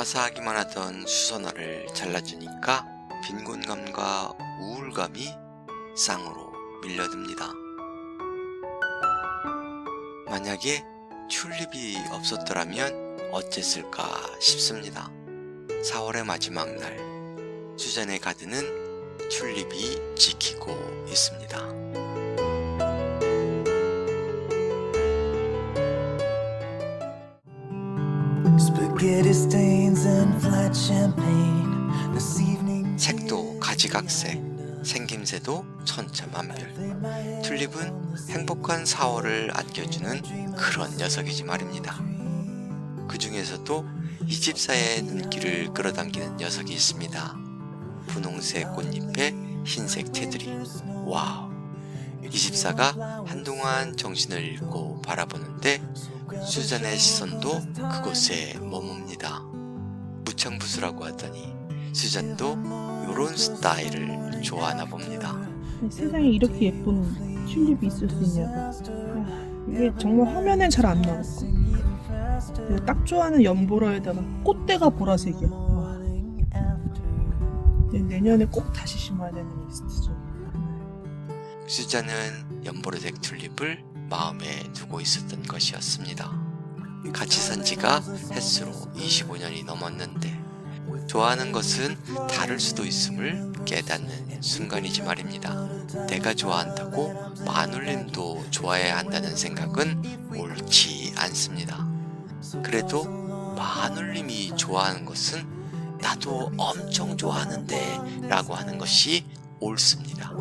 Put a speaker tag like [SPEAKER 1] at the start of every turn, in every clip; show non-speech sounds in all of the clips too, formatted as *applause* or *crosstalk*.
[SPEAKER 1] 화사하기만 하던 수선화를 잘라주니까 빈곤감과 우울감이 쌍으로 밀려듭니다. 만약에 튤립이 없었더라면 어땠을까 싶습니다. 4월의 마지막 날, 수잔의 가드는 튤립이 지키고 있습니다.
[SPEAKER 2] Spaghetti
[SPEAKER 1] 색도 가지각색, 생김새도 천차만별. 튤립은 행복한 4월을 안겨주는 그런 녀석이지 말입니다. 그 중에서도 이 집사의 눈길을 끌어당기는 녀석이 있습니다. 분홍색 꽃잎에 흰색 테두리. 와우. 이 집사가 한동안 정신을 잃고 바라보는데 수잔의 시선도 그곳에 머뭅니다. 무창부수라고 하더니 수잔도 요런 스타일을 좋아하나 봅니다.
[SPEAKER 3] 세상에 이렇게 예쁜 튤립이 있을 수 있냐고. 아, 이게 정말 화면엔 잘 안 나올 거. 내가 딱 좋아하는 연보라에다가 꽃대가 보라색이야. 와. 내- 내년에 꼭 다시 심어야 되는 리스트죠.
[SPEAKER 1] 수잔은 연보라색 튤립을 마음에 두고 있었던 것이었습니다. 같이 산 지가 햇수로 25년이 넘었는데 좋아하는 것은 다를 수도 있음을 깨닫는 순간이지 말입니다. 내가 좋아한다고 마눌님도 좋아해야 한다는 생각은 옳지 않습니다. 그래도 마눌님이 좋아하는 것은 나도 엄청 좋아하는데 라고 하는 것이 옳습니다.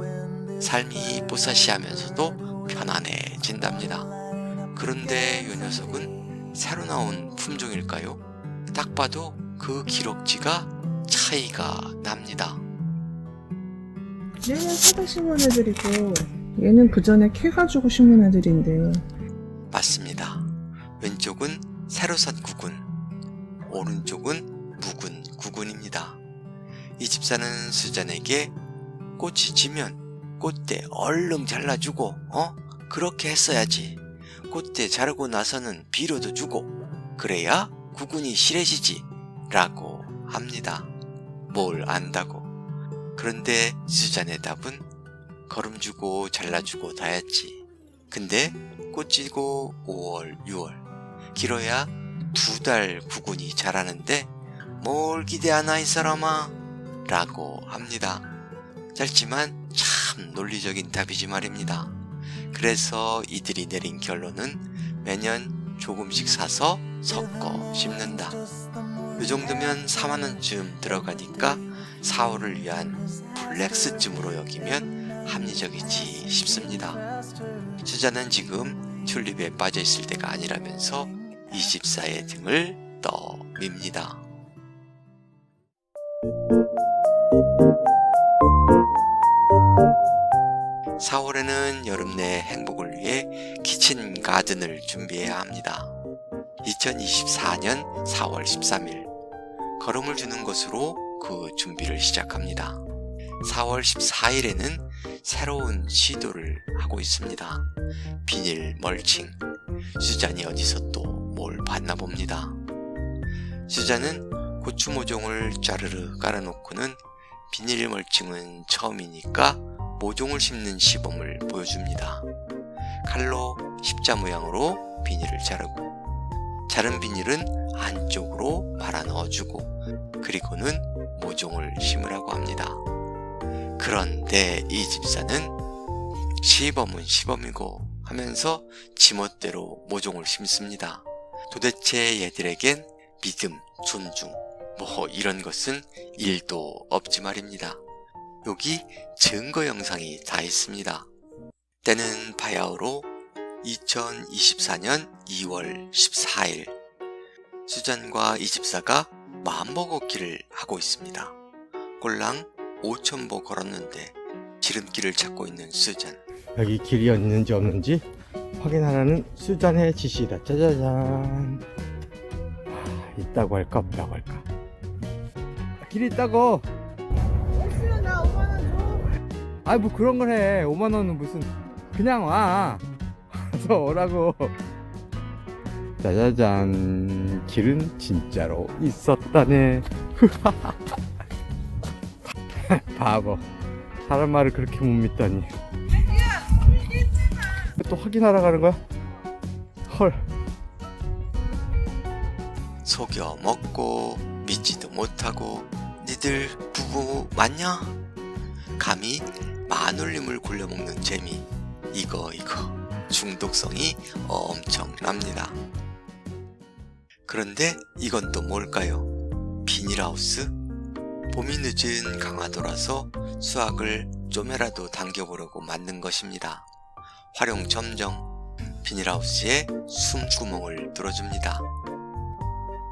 [SPEAKER 1] 삶이 뽀사시하면서도 편안해진답니다. 그런데 이 녀석은 새로 나온 품종일까요? 딱 봐도 그 기록지가 차이가 납니다.
[SPEAKER 3] 얘는 사다 심은 애들이고 얘는 그 전에 캐가지고 심은 애들인데
[SPEAKER 1] 맞습니다. 왼쪽은 새로 산 구근, 오른쪽은 묵은 구근입니다. 이 집사는 수잔에게 꽃이 지면 꽃대 얼른 잘라주고, 어? 그렇게 했어야지. 꽃대 자르고 나서는 비료도 주고, 그래야 구근이 실해지지. 라고 합니다. 뭘 안다고. 그런데 수잔의 답은 걸음 주고 잘라주고 다였지. 근데 꽃 지고 5월, 6월. 길어야 두 달 구근이 자라는데 뭘 기대하나 이 사람아? 라고 합니다. 짧지만 참 논리적인 답이지 말입니다. 그래서 이들이 내린 결론은 매년 조금씩 사서 섞어 심는다. 이 정도면 4만원쯤 들어가니까 4월을 위한 플렉스쯤으로 여기면 합리적이지 싶습니다. 수자는 지금 튤립에 빠져 있을 때가 아니라면서 24의 등을 떠밉니다. 4월에는 여름 내 행복을 위해 키친 가든을 준비해야 합니다. 2024년 4월 13일 걸음을 주는 것으로 그 준비를 시작합니다. 4월 14일에는 새로운 시도를 하고 있습니다. 비닐 멀칭. 수잔이 어디서 또 뭘 봤나 봅니다. 수잔은 고추 모종을 짜르르 깔아놓고는 비닐 멀칭은 처음이니까 모종을 심는 시범을 보여줍니다. 칼로 십자 모양으로 비닐을 자르고 자른 비닐은 안쪽으로 말아 넣어주고 그리고는 모종을 심으라고 합니다. 그런데 이 집사는 시범은 시범이고 하면서 지멋대로 모종을 심습니다. 도대체 얘들에겐 믿음, 존중, 뭐 이런 것은 일도 없지 말입니다. 여기 증거 영상이 다 있습니다. 때는 바야흐로 2024년 2월 14일 수잔과 이 집사가 마음먹 걷기를 하고 있습니다. 꼴랑 5천보 걸었는데 지름길을 찾고 있는 수잔.
[SPEAKER 4] 여기 길이 있는지 없는지 확인하라는 수잔의 지시다. 짜자잔. 아, 있다고 할까 없다고 할까. 길 있다고.
[SPEAKER 3] 있으면 나 5만 원 줘.
[SPEAKER 4] 아뭐 그런 걸 해. 5만 원은 무슨 그냥 와. *laughs* 와서 오라고. 짜자잔 길은 진짜로 있었다네 *laughs* 바보 사람 말을 그렇게 못 믿다니 또 확인하러 가는 거야? 헐
[SPEAKER 1] 속여 먹고 믿지도 못하고 니들 부부 맞냐? 감히 마눌님을 굴려먹는 재미 이거 이거 중독성이 엄청납니다. 그런데 이건 또 뭘까요? 비닐하우스? 봄이 늦은 강화도라서 수확을 좀이라도 당겨보려고 만든 것입니다. 활용 점정 비닐하우스에 숨구멍을 뚫어줍니다.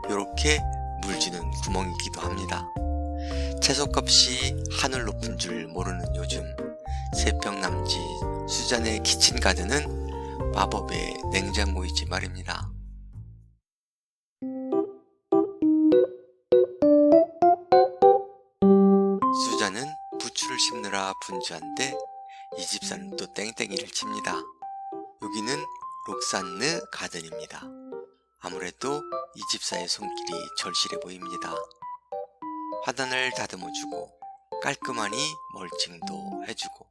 [SPEAKER 1] 요렇게 물지는 구멍이기도 합니다. 채소값이 하늘 높은 줄 모르는 요즘 세평남지 수잔의 키친가드는 마법의 냉장고이지 말입니다. 수잔은 부추를 심느라 분주한데 이 집사는 또 땡땡이를 칩니다. 여기는 록산느 가든입니다. 아무래도 이 집사의 손길이 절실해 보입니다. 화단을 다듬어주고 깔끔하니 멀칭도 해주고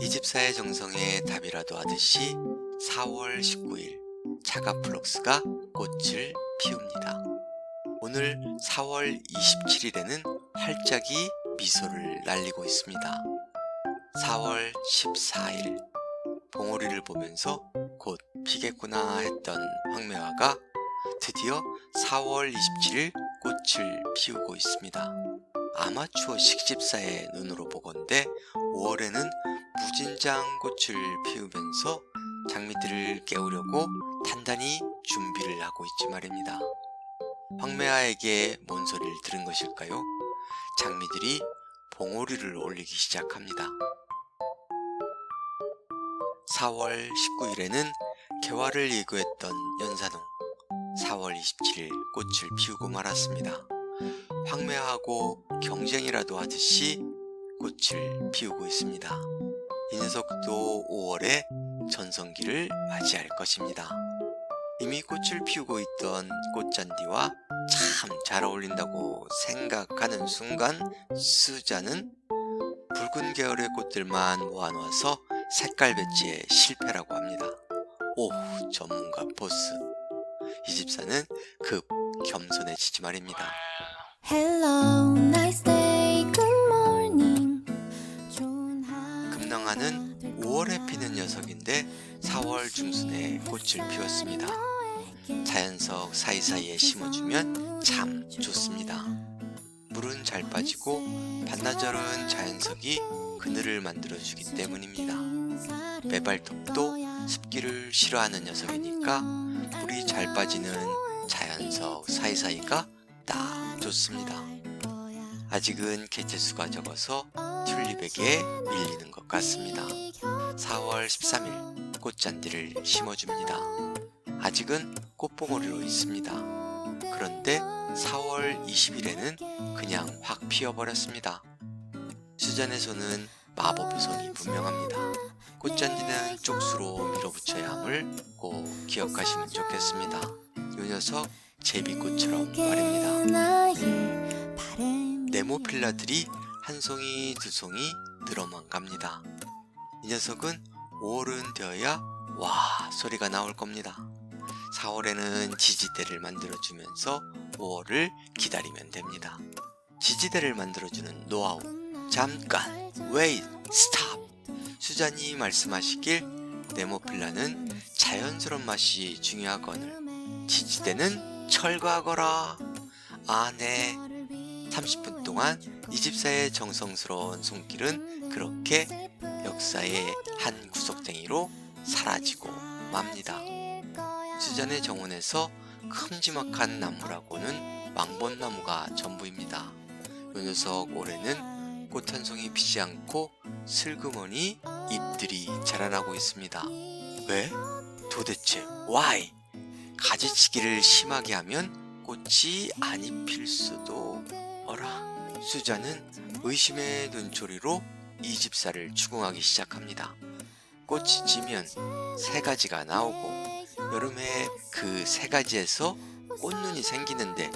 [SPEAKER 1] 이 집사의 정성에 답이라도 하듯이 4월 19일 차가플럭스가 꽃을 피웁니다. 오늘 4월 27일에는 활짝이 미소를 날리고 있습니다. 4월 14일 봉오리를 보면서 곧 피겠구나 했던 황매화가 드디어 4월 27일 꽃을 피우고 있습니다. 아마추어 식집사의 눈으로 보건대 5월에는 무진장 꽃을 피우면서 장미들을 깨우려고 단단히 준비를 하고 있지 말입니다. 황매화에게 뭔 소리를 들은 것일까요? 장미들이 봉오리를 올리기 시작합니다. 4월 19일에는 개화를 예고했던 연산홍 4월 27일 꽃을 피우고 말았습니다. 황매하고 경쟁이라도 하듯이 꽃을 피우고 있습니다. 이 녀석도 5월에 전성기를 맞이할 것입니다. 이미 꽃을 피우고 있던 꽃잔디와 참 잘 어울린다고 생각하는 순간 수자는 붉은 계열의 꽃들만 모아놓아서 색깔 배치에 실패라고 합니다. 오, 전문가 보스. 이 집사는 급 겸손해지지 말입니다.
[SPEAKER 5] Hello, nice
[SPEAKER 1] 꽃을 피웠습니다. 자연석 사이사이에 심어주면 참 좋습니다. 물은 잘 빠지고 반나절은 자연석이 그늘을 만들어주기 때문입니다. 매발톱도 습기를 싫어하는 녀석이니까 물이 잘 빠지는 자연석 사이사이가 딱 좋습니다. 아직은 개체수가 적어서 튤립에게 밀리는 것 같습니다. 4월 13일 꽃잔디를 심어줍니다. 아직은 꽃봉오리로 있습니다. 그런데 4월 20일에는 그냥 확 피어버렸습니다. 수잔의 손은 마법의 손이 분명합니다. 꽃잔디는 쪽수로 밀어붙여야 함을 꼭 기억하시면 좋겠습니다. 요 녀석 제비꽃처럼 말입니다. 네모필라들이 한 송이 두 송이 늘어만 갑니다. 이 녀석은 5월은 되어야 와 소리가 나올 겁니다. 4월에는 지지대를 만들어주면서 5월을 기다리면 됩니다. 지지대를 만들어주는 노하우 잠깐 wait stop 수잔이 말씀하시길 네모필라는 자연스러운 맛이 중요하거늘 지지대는 철거하거라 아네 30분 동안 이 집사의 정성스러운 손길은 그렇게 역사의 한 구석탱이로 사라지고 맙니다. 수잔의 정원에서 큼지막한 나무라고는 망본나무가 전부입니다. 요 녀석 올해는 꽃 한 송이 피지 않고 슬그머니 잎들이 자라나고 있습니다. 왜? 도대체 why? 가지치기를 심하게 하면 꽃이 안 입힐 수도 어라. 수자는 의심의 눈초리로 이 집사를 추궁하기 시작합니다. 꽃이 지면 세 가지가 나오고 여름에 그 세 가지에서 꽃눈이 생기는데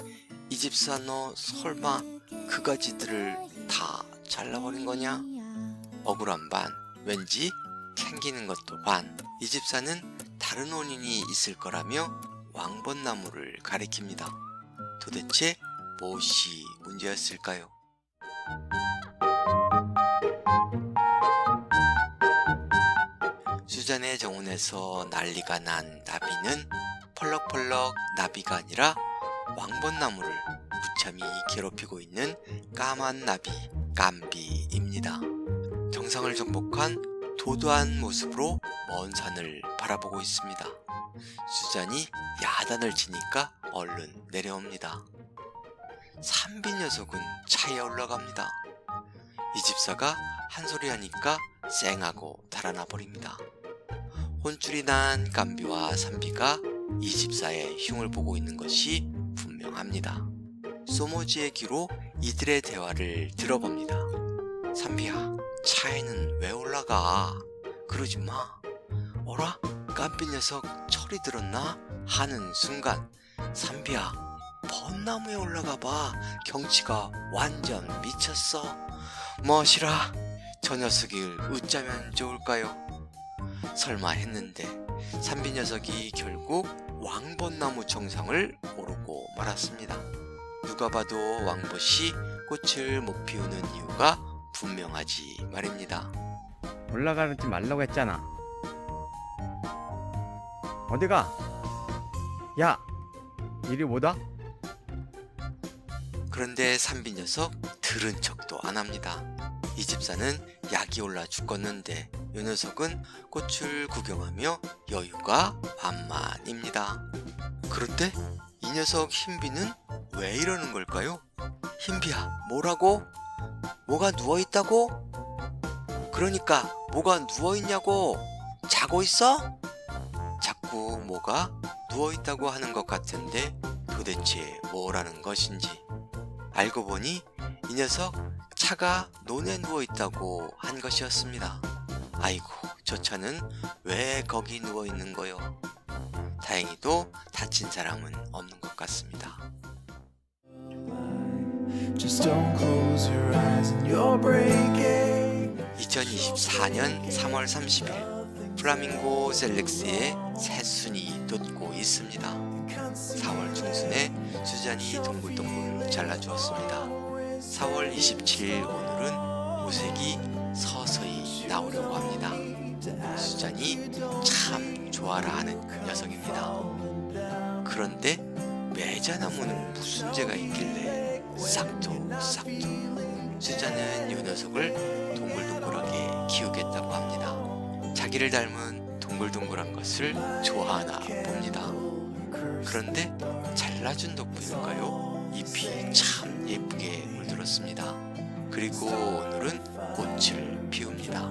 [SPEAKER 1] 이 집사 너 설마 그 가지들을 다 잘라버린 거냐? 억울한 반, 왠지 챙기는 것도 반. 이 집사는 다른 원인이 있을 거라며 왕벚나무를 가리킵니다. 도대체 무엇이 문제였을까요? 수잔의 정원에서 난리가 난 나비는 펄럭펄럭 나비가 아니라 왕벚나무를 무참히 괴롭히고 있는 까만 나비 깜비입니다. 정상을 정복한 도도한 모습으로 먼 산을 바라보고 있습니다. 수잔이 야단을 치니까 얼른 내려옵니다. 산비 녀석은 차에 올라갑니다. 이 집사가 한 소리 하니까 쌩하고 달아나 버립니다. 혼쭐이 난 깜비와 산비가 이 집사의 흉을 보고 있는 것이 분명합니다. 소모지의 귀로 이들의 대화를 들어봅니다. 산비야, 차에는 왜 올라가? 그러지 마. 어라? 깜비 녀석 철이 들었나? 하는 순간 산비야, 벚나무에 올라가 봐. 경치가 완전 미쳤어. 멋이라. 저 녀석을 어쩌면 좋을까요? 설마 했는데 산비 녀석이 결국 왕벚나무 정상을 오르고 말았습니다. 누가 봐도 왕벚이 꽃을 못 피우는 이유가 분명하지 말입니다.
[SPEAKER 4] 올라가지 말라고 했잖아. 어디 가? 야, 이리 못 와?
[SPEAKER 1] 그런데 산비 녀석 들은 척도 안 합니다. 이 집사는 약이 올라 죽겠는데 이 녀석은 꽃을 구경하며 여유가 만만입니다. 그런데 이 녀석 흰비는 왜 이러는 걸까요? 흰비야, 뭐라고? 뭐가 누워 있다고? 그러니까 뭐가 누워 있냐고? 자고 있어? 자꾸 뭐가 누워 있다고 하는 것 같은데 도대체 뭐라는 것인지 알고 보니 이 녀석 차가 논에 누워 있다고 한 것이었습니다. 아이고, 저 차는 왜 거기 누워 있는 거요? 다행히도 다친 사람은 없는 것 같습니다.
[SPEAKER 2] Just don't close your eyes and you're breaking.
[SPEAKER 1] 2024년 3월 30일 플라밍고 셀렉스의 새 순이 돋고 있습니다. 4월 중순에 수잔이 동글동글 잘라주었습니다. 4월 27일 오늘은 오색이 서서히 나오려고 합니다. 수잔이 참 좋아라 하는 그 녀석입니다. 그런데 매자나무는 무슨 죄가 있길래 싹도 싹도 수잔은 이 녀석을 동글동글하게 키우겠다고 합니다. 자기를 닮은 동글동글한 것을 좋아하나 봅니다. 그런데 잘라준 덕분일까요? 잎이 참 예쁘게 물들었습니다. 그리고 오늘은 꽃을 피웁니다.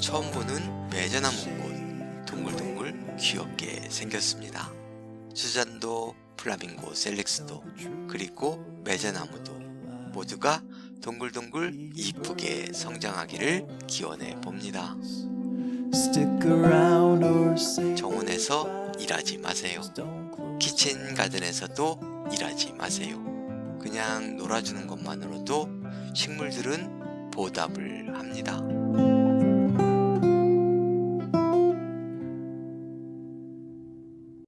[SPEAKER 1] 처음 보는 매자나무 꽃, 동글동글 귀엽게 생겼습니다. 수잔도 플라밍고 셀렉스도 그리고 매자나무도 모두가 동글동글 이쁘게 성장하기를 기원해 봅니다. 정원에서 일하지 마세요. 키친 가든에서도 일하지 마세요. 그냥 놀아주는 것만으로도 식물들은 보답을 합니다.